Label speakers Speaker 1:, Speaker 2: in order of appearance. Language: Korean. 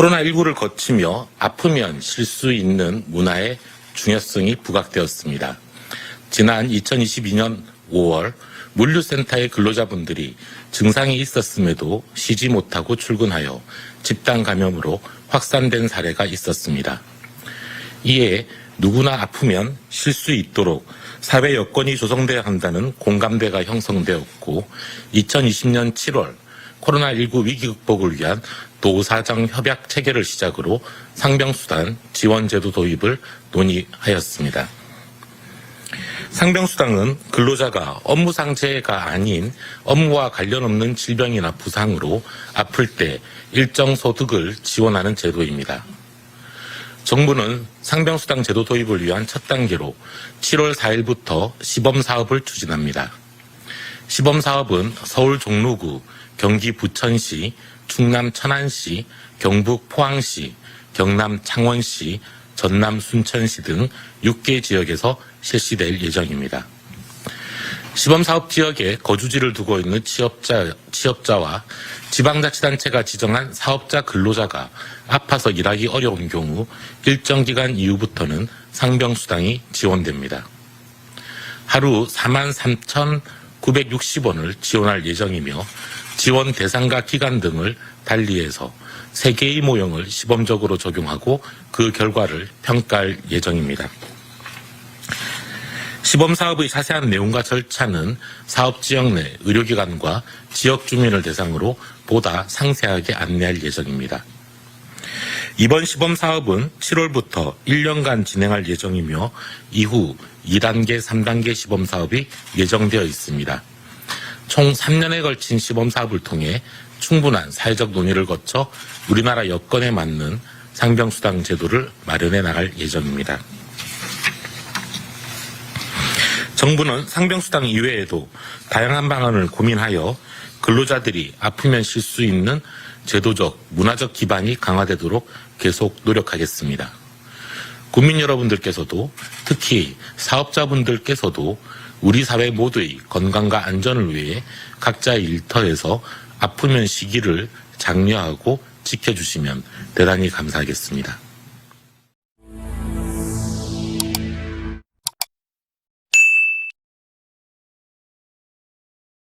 Speaker 1: 코로나19를 거치며 아프면 쉴 수 있는 문화의 중요성이 부각되었습니다. 지난 2022년 5월 물류센터의 근로자분들이 증상이 있었음에도 쉬지 못하고 출근하여 집단 감염으로 확산된 사례가 있었습니다. 이에 누구나 아프면 쉴 수 있도록 사회 여건이 조성되어야 한다는 공감대가 형성되었고 2020년 7월 코로나19 위기 극복을 위한 도사정 협약 체계를 시작으로 상병수당 지원제도 도입을 논의하였습니다. 상병수당은 근로자가 업무상재가 아닌 업무와 관련 없는 질병이나 부상으로 아플 때 일정 소득을 지원하는 제도입니다. 정부는 상병수당 제도 도입을 위한 첫 단계로 7월 4일부터 시범사업을 추진합니다. 시범사업은 서울 종로구, 경기 부천시, 충남 천안시, 경북 포항시, 경남 창원시, 전남 순천시 등 6개 지역에서 실시될 예정입니다. 시범사업 지역에 거주지를 두고 있는 취업자, 취업자와 지방자치단체가 지정한 사업자 근로자가 아파서 일하기 어려운 경우 일정 기간 이후부터는 상병수당이 지원됩니다. 하루 43,960원을 지원할 예정이며 지원 대상과 기간 등을 달리해서 세 개의 모형을 시범적으로 적용하고 그 결과를 평가할 예정입니다. 시범 사업의 자세한 내용과 절차는 사업 지역 내 의료기관과 지역 주민을 대상으로 보다 상세하게 안내할 예정입니다. 이번 시범 사업은 7월부터 1년간 진행할 예정이며 이후 2단계, 3단계 시범 사업이 예정되어 있습니다. 총 3년에 걸친 시범 사업을 통해 충분한 사회적 논의를 거쳐 우리나라 여건에 맞는 상병수당 제도를 마련해 나갈 예정입니다. 정부는 상병수당 이외에도 다양한 방안을 고민하여 근로자들이 아프면 쉴 수 있는 제도적, 문화적 기반이 강화되도록 계속 노력하겠습니다. 국민 여러분들께서도 특히 사업자분들께서도 우리 사회 모두의 건강과 안전을 위해 각자의 일터에서 아프면 쉬기를 장려하고 지켜주시면 대단히 감사하겠습니다.